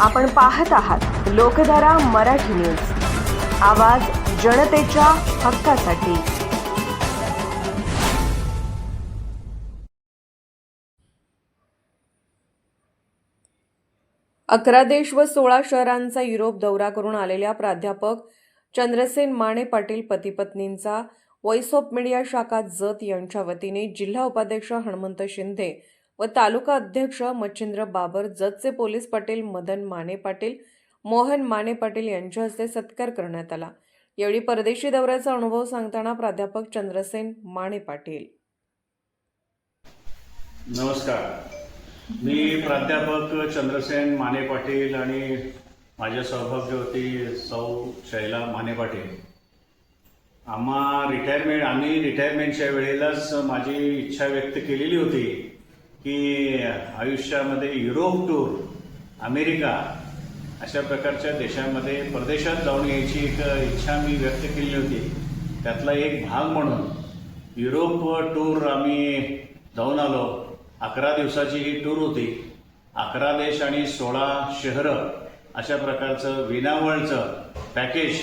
आपण पाहत आहात लोकधारा मराठी न्यूज. आवाज जनतेच्या हक्कासाठी. अकरा देश व सोळा शहरांचा युरोप दौरा करून आलेल्या प्राध्यापक चंद्रसेन माने पाटील पतीपत्नींचा व्हॉइस ऑफ मीडिया शाखा जत यांच्या वतीने जिल्हा उपाध्यक्ष हनुमंत शिंदे व तालुका अध्यक्ष मच्छिंद्र बाबर जतचे पोलीस पाटील मदन माने पाटील मोहन माने पाटील यांच्या हस्ते सत्कार करण्यात आला. यावेळी परदेशी दौऱ्याचा अनुभव सांगताना प्राध्यापक चंद्रसेन माने पाटील. नमस्कार. मी प्राध्यापक चंद्रसेन माने पाटील आणि माझ्या सौभाग्यवती सौ शैला माने पाटील. आम्हा रिटायरमेंट आम्ही रिटायरमेंटच्या वेळेलाच माझी इच्छा व्यक्त केलेली होती. की आयुष्यामध्ये युरोप टूर अमेरिका अशा प्रकारच्या देशामध्ये परदेशात जाऊन यायची एक इच्छा मी व्यक्त केली होती. त्यातला एक भाग म्हणून युरोप टूर आम्ही जाऊन आलो. अकरा दिवसाची ही टूर होती. अकरा देश आणि सोळा शहरं अशा प्रकारचं विनावळचं पॅकेज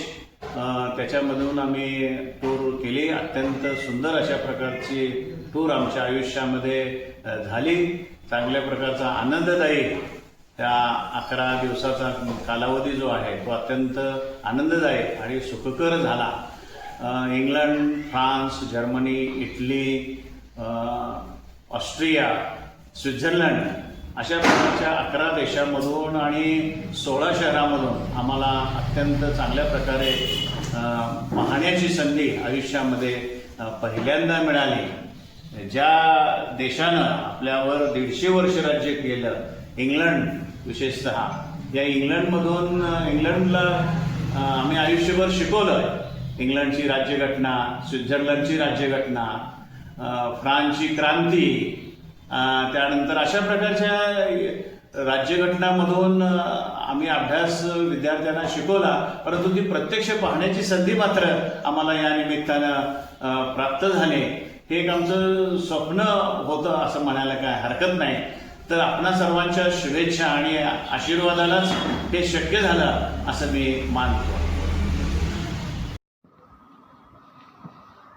त्याच्यामधून आम्ही टूर केली. अत्यंत सुंदर अशा प्रकारची टूर आमच्या आयुष्यामध्ये झाली. चांगल्या प्रकारचा आनंददायी त्या अकरा दिवसाचा कालावधी जो आहे तो अत्यंत आनंददायक आणि सुखकर झाला. England France Germany Italy Austria Switzerland अशा प्रकारच्या अकरा देशांमधून आणि सोळा शहरामधून आम्हाला अत्यंत चांगल्या प्रकारे पाहण्याची संधी आयुष्यामध्ये पहिल्यांदा मिळाली. ज्या देशानं आपल्यावर दीडशे वर्ष राज्य केलं इंग्लंड विशेषतः या इंग्लंडमधून इंग्लंडला आम्ही आयुष्यभर शिकवलं इंग्लंडची राज्यघटना स्वित्झर्लंडची राज्यघटना फ्रान्सची क्रांती त्यानंतर अशा प्रकारच्या राज्यघटनामधून आम्ही अभ्यास विद्यार्थ्यांना शिकवला परंतु ती प्रत्यक्ष पाहण्याची संधी मात्र आम्हाला या निमित्तानं प्राप्त झाली. हे एक आमचं स्वप्न होतं असं म्हणायला काय हरकत नाही. तर आपणा सर्वांच्या शुभेच्छा आणि आशीर्वादालाच हे शक्य झालं असं मी मानतो.